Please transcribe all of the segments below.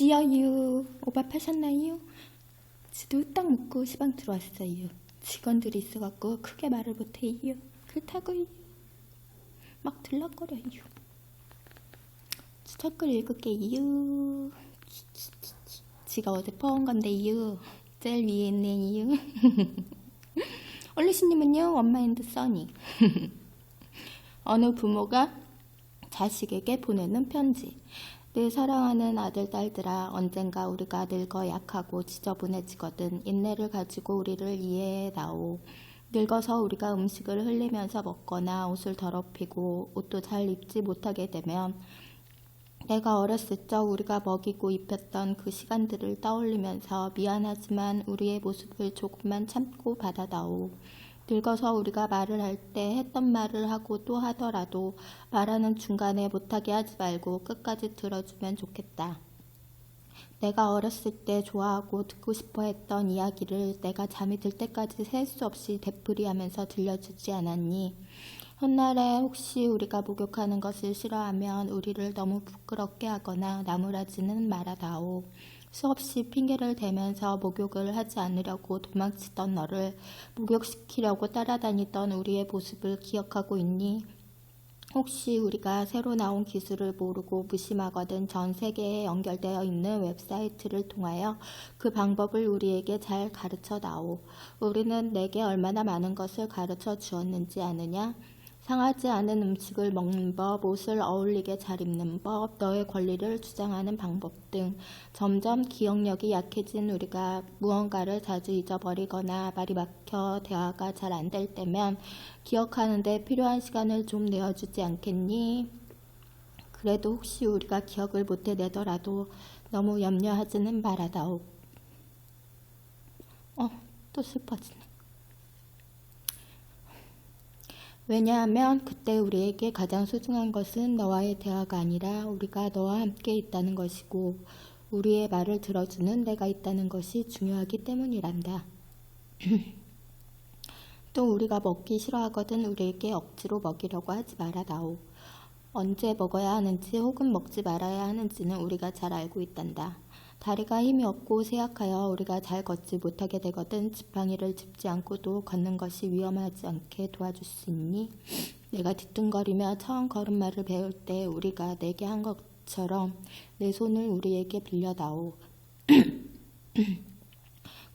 지어유. 오빠 파셨나요? 지도 딱 묶고 시방 들어왔어요. 직원들이 있어갖고 크게 말을 못해요. 그렇다고요. 막 들락거려요. 추천글 읽을게요. 지가 어제 퍼온 건데요. 제일 위에 있네요. 얼루시님은요, 엄마 앤드 써니. 어느 부모가 자식에게 보내는 편지. 내 사랑하는 아들, 딸들아, 언젠가 우리가 늙어 약하고 지저분해지거든 인내를 가지고 우리를 이해해다오. 늙어서 우리가 음식을 흘리면서 먹거나 옷을 더럽히고 옷도 잘 입지 못하게 되면 내가 어렸을 적 우리가 먹이고 입혔던 그 시간들을 떠올리면서 미안하지만 우리의 모습을 조금만 참고 받아다오. 늙어서 우리가 말을 할 때 했던 말을 하고 또 하더라도 말하는 중간에 못하게 하지 말고 끝까지 들어주면 좋겠다. 내가 어렸을 때 좋아하고 듣고 싶어 했던 이야기를 내가 잠이 들 때까지 셀 수 없이 되풀이하면서 들려주지 않았니? 훗날에 혹시 우리가 목욕하는 것을 싫어하면 우리를 너무 부끄럽게 하거나 나무라지는 말아다오. 수없이 핑계를 대면서 목욕을 하지 않으려고 도망치던 너를 목욕시키려고 따라다니던 우리의 모습을 기억하고 있니? 혹시 우리가 새로 나온 기술을 모르고 무심하거든 전 세계에 연결되어 있는 웹사이트를 통하여 그 방법을 우리에게 잘 가르쳐 다오. 우리는 내게 얼마나 많은 것을 가르쳐 주었는지 아느냐? 상하지 않은 음식을 먹는 법, 옷을 어울리게 잘 입는 법, 너의 권리를 주장하는 방법 등 점점 기억력이 약해진 우리가 무언가를 자주 잊어버리거나 말이 막혀 대화가 잘 안 될 때면 기억하는데 필요한 시간을 좀 내어주지 않겠니? 그래도 혹시 우리가 기억을 못 해내더라도 너무 염려하지는 말아다오. 어, 또 슬퍼지네. 왜냐하면 그때 우리에게 가장 소중한 것은 너와의 대화가 아니라 우리가 너와 함께 있다는 것이고 우리의 말을 들어주는 내가 있다는 것이 중요하기 때문이란다. 또 우리가 먹기 싫어하거든 우리에게 억지로 먹이려고 하지 말아다오. 언제 먹어야 하는지 혹은 먹지 말아야 하는지는 우리가 잘 알고 있단다. 다리가 힘이 없고 쇠약하여 우리가 잘 걷지 못하게 되거든 지팡이를 짚지 않고도 걷는 것이 위험하지 않게 도와줄 수 있니? 내가 뒤뚱거리며 처음 걸음마를 배울 때 우리가 내게 한 것처럼 내 손을 우리에게 빌려다오.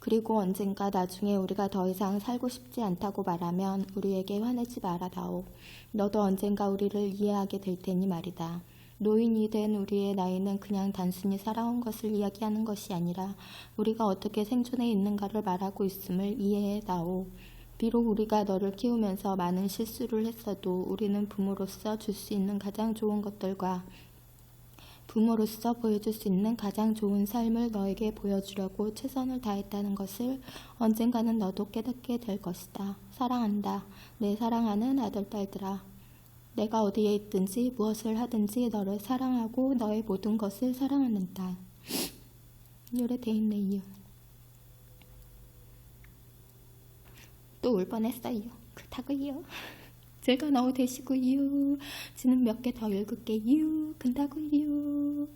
그리고 언젠가 나중에 우리가 더 이상 살고 싶지 않다고 말하면 우리에게 화내지 말아다오. 너도 언젠가 우리를 이해하게 될 테니 말이다. 노인이 된 우리의 나이는 그냥 단순히 살아온 것을 이야기하는 것이 아니라 우리가 어떻게 생존해 있는가를 말하고 있음을 이해해 다오. 비록 우리가 너를 키우면서 많은 실수를 했어도 우리는 부모로서 줄 수 있는 가장 좋은 것들과 부모로서 보여줄 수 있는 가장 좋은 삶을 너에게 보여주려고 최선을 다했다는 것을 언젠가는 너도 깨닫게 될 것이다. 사랑한다. 내 사랑하는 아들, 딸들아. 내가 어디에 있든지 무엇을 하든지 너를 사랑하고 너의 모든 것을 사랑하는다. 요래 돼 있네요. 또울 뻔했어요. 그렇다고요. 제가 너무 되시고요. 지는 몇 개 더 읽을게요. 근다고요.